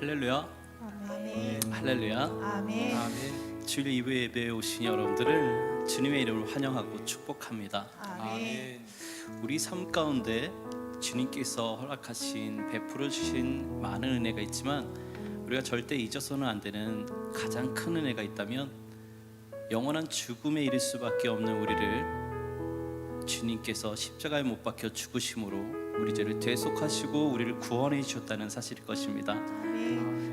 할렐루야. 아멘. 할렐루야. 아멘. 아멘. 주일 2부 예배에 오신 여러분들을 주님의 이름으로 환영하고 축복합니다. 아멘. 우리 삶 가운데 주님께서 허락하신 베풀어 주신 많은 은혜가 있지만 우리가 절대 잊어서는 안 되는 가장 큰 은혜가 있다면 영원한 죽음에 이를 수밖에 없는 우리를 주님께서 십자가에 못 박혀 죽으심으로 우리 죄를 대속하시고 우리를 구원해 주셨다는 사실일 것입니다.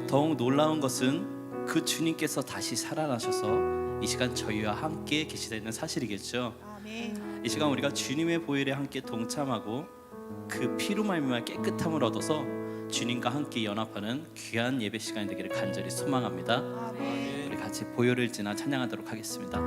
더욱 놀라운 것은 그 주님께서 다시 살아나셔서 이 시간 저희와 함께 계시다는 사실이겠죠. 이 시간 우리가 주님의 보혈에 함께 동참하고 그 피로 말미암아 깨끗함을 얻어서 주님과 함께 연합하는 귀한 예배 시간이 되기를 간절히 소망합니다. 우리 같이 보혈을 지나 찬양하도록 하겠습니다.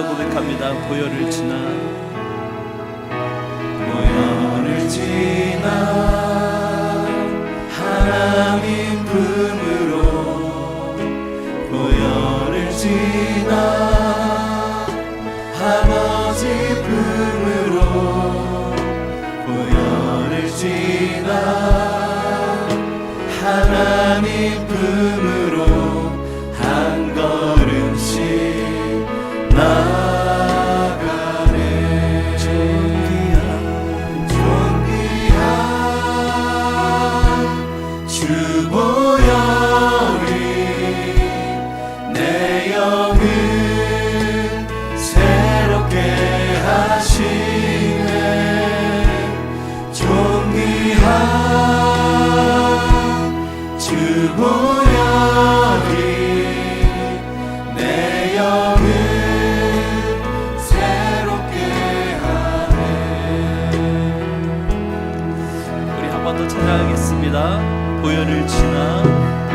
더 고백합니다. 보혈을 지나. 보혈을 지나. 하나님 품으로 보혈을 지나. 아버지 품으로 보혈을 지나. 하나님 품으로 보혈을 지나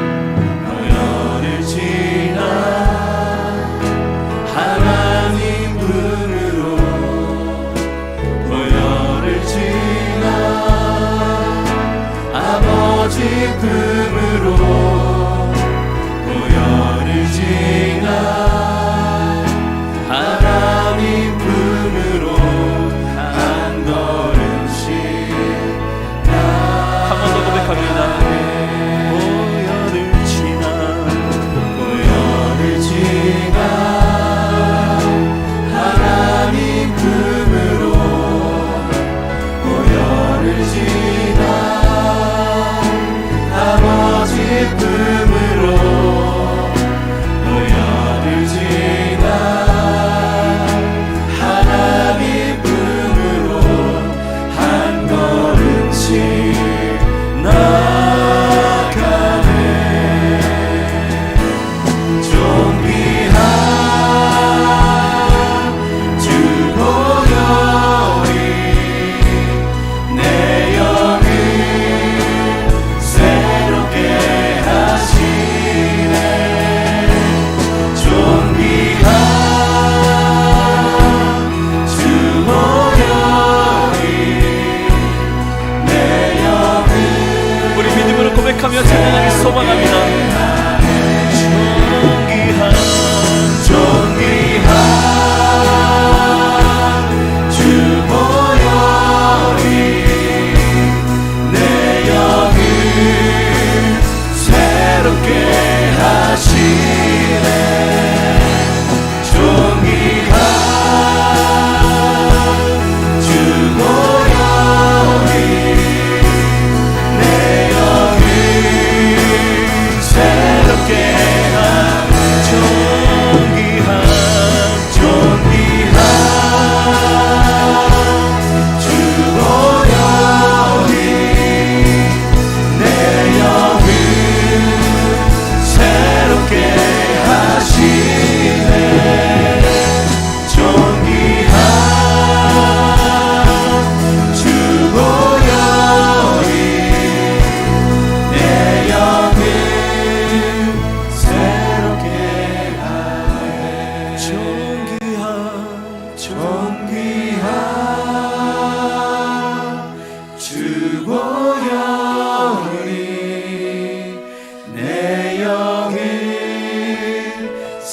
보혈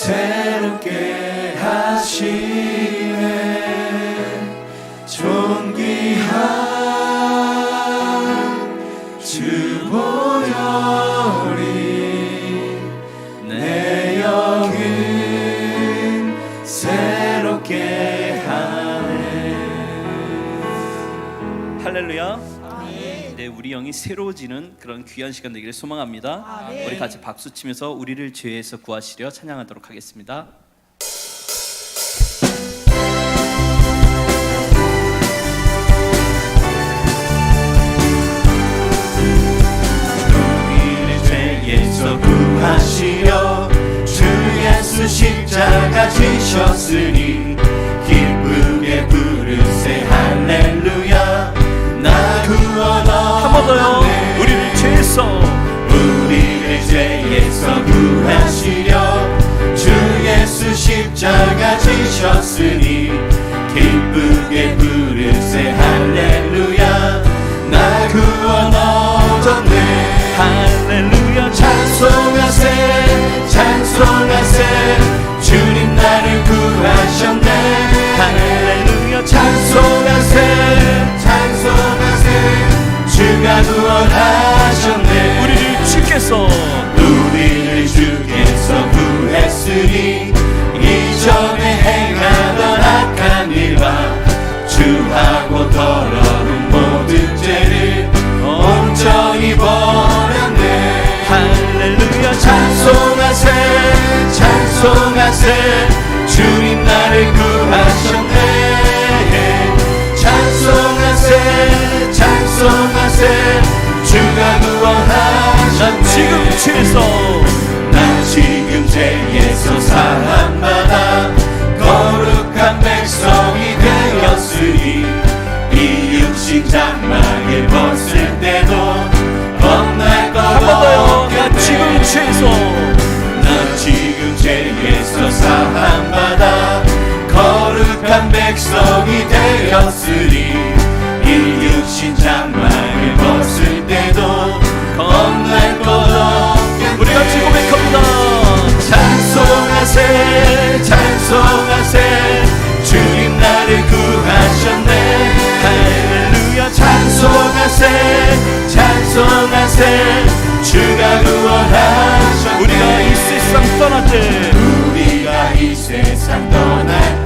새롭게 하시네. 존귀한 네, 우리 영이 새로워지는 그런 귀한 시간 되기를 소망합니다. 우리 같이 박수 치면서 우리를 죄에서 구하시려 찬양하도록 하겠습니다. 우리를 죄에서 구하시려 주 예수 십자가 지셨으니 지셨으니 기쁘게 부르세 할렐루야. 나 구원 얻었네. 할렐루야. 찬송하세 찬송하세. 주님 나를 구하셨네. 할렐루야. 찬송하세 찬송하세. 주가 구원하셨네. 우리를 주께서 우리를 주께서 구했으니 이전에 악한 일과 주하고 더러운 모든 죄를 온전히 버렸네. 할렐루야 찬송하세 찬송하세. 주님 나를 구하셨네. 찬송하세 찬송하세. 주가 구원하셨네. 지금 죄에서 난 지금 죄에서 사함받아 장막을 벗을 때도 겁날 것한번 더요. 없겠네 나 지금 죄에서 난 지금 죄에서 사함받아 거룩한 백성이 되었으니 이 육신 장막을 벗을 때도 겁날 것 없겠네 우리 같이 고백합니다. 찬송하세 찬송하세 찬송하세 주가 구원하셨네. 우리가 이 세상 떠날 때 우리가 이 세상 떠날 때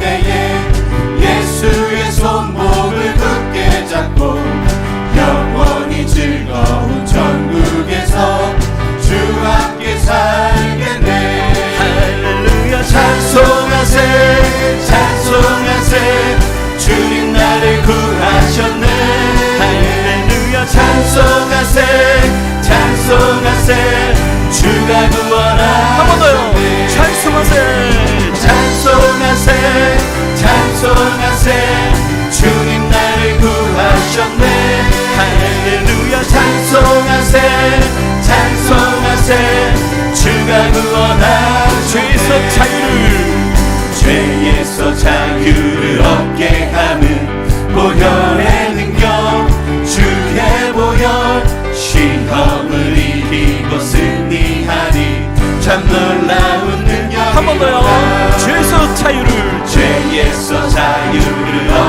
더요. 죄에서 자유를 죄에서 자유를 얻게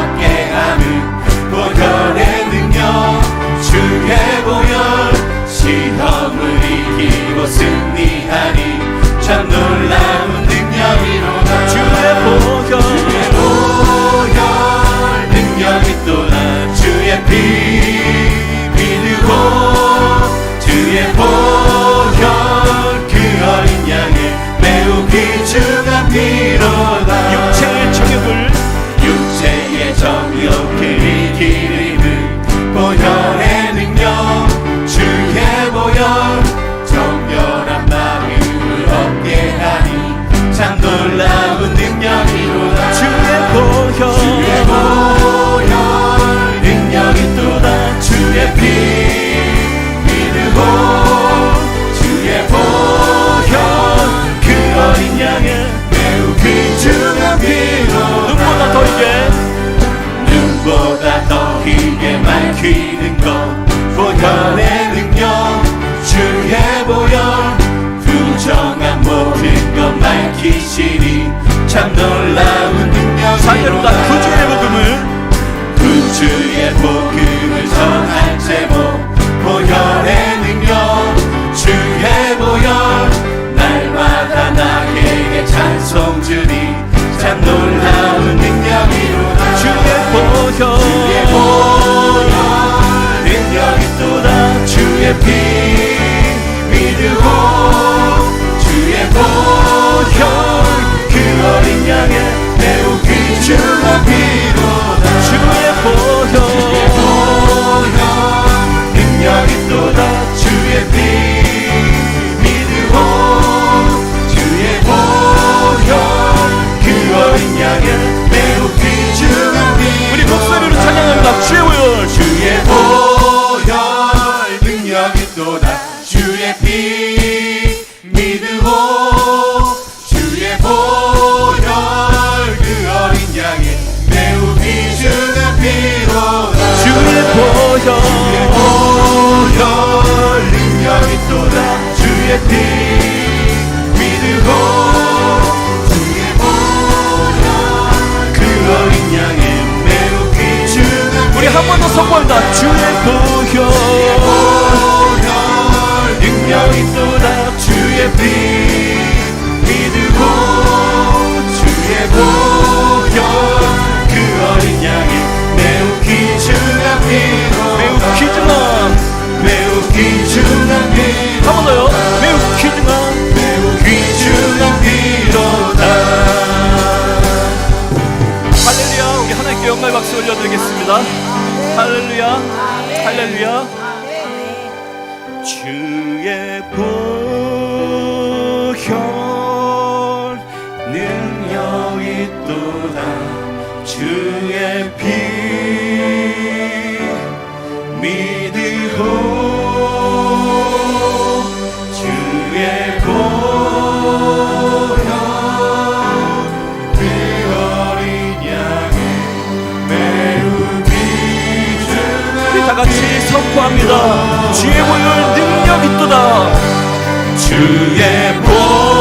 you to be 한 번 더 선포합니다. 주의 보혈. 보혈 능력 있도다 주의 피 믿으고 주의 보혈 그 어린 양의 매우 귀중한 피로 매우 귀중한 매우 귀중한 피로 한번 더요. 매우 귀중한 매우 귀중한 피로다 할렐루야. 우리 하나님께 영광 박수 올려드리겠습니다. 할렐루야. 할렐루야. 주의 보혈 능력 있도다 주의 피 선포합니다. 주의 보혈 능력 있도다. 주의 보혈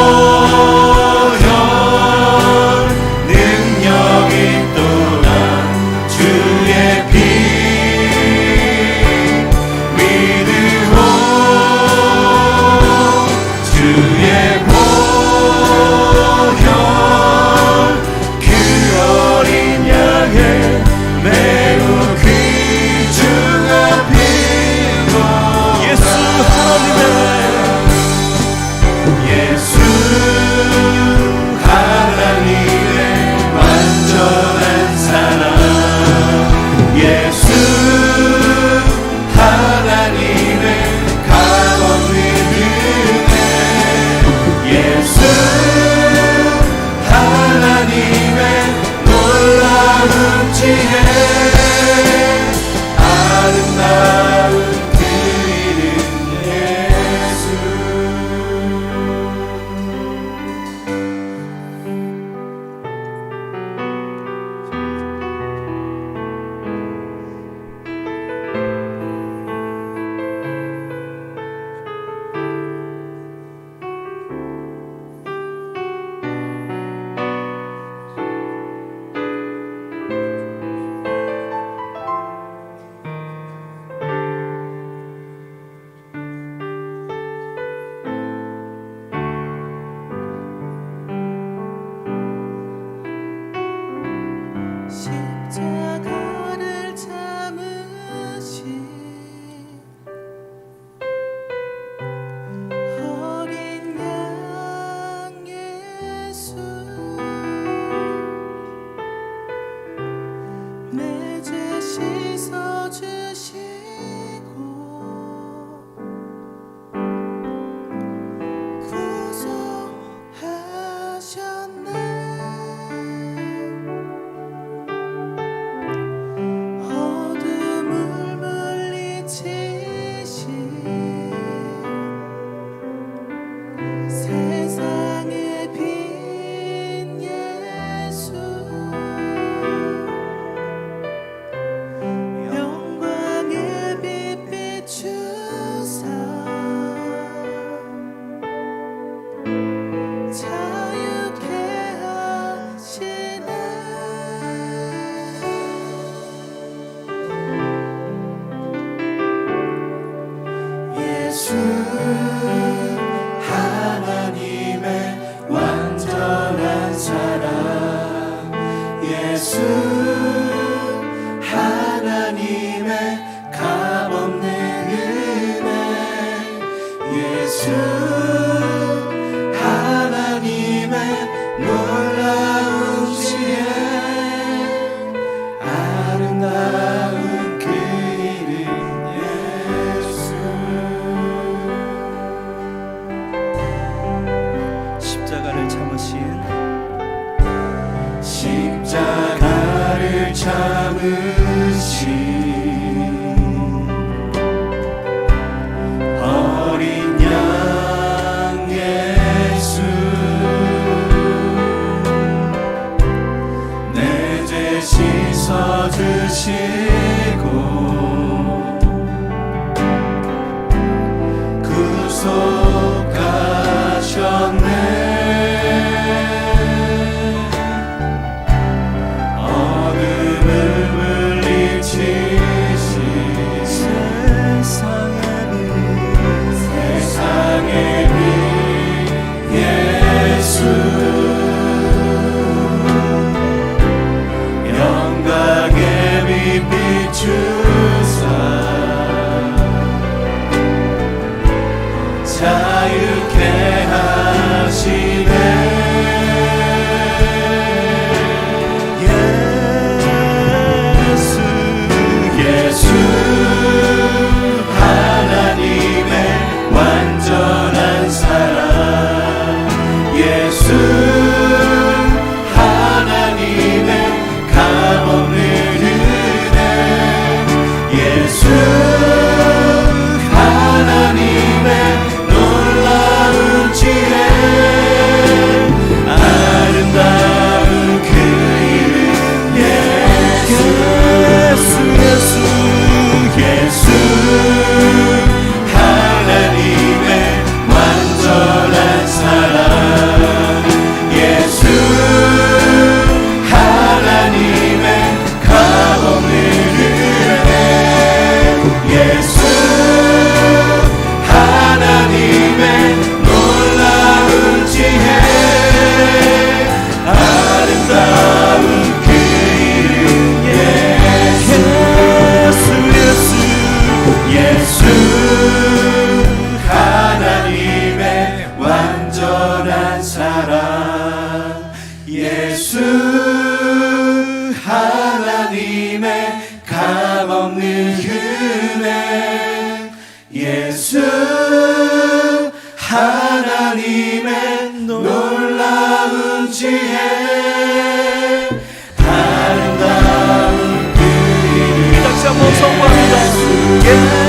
Jesus. Yeah.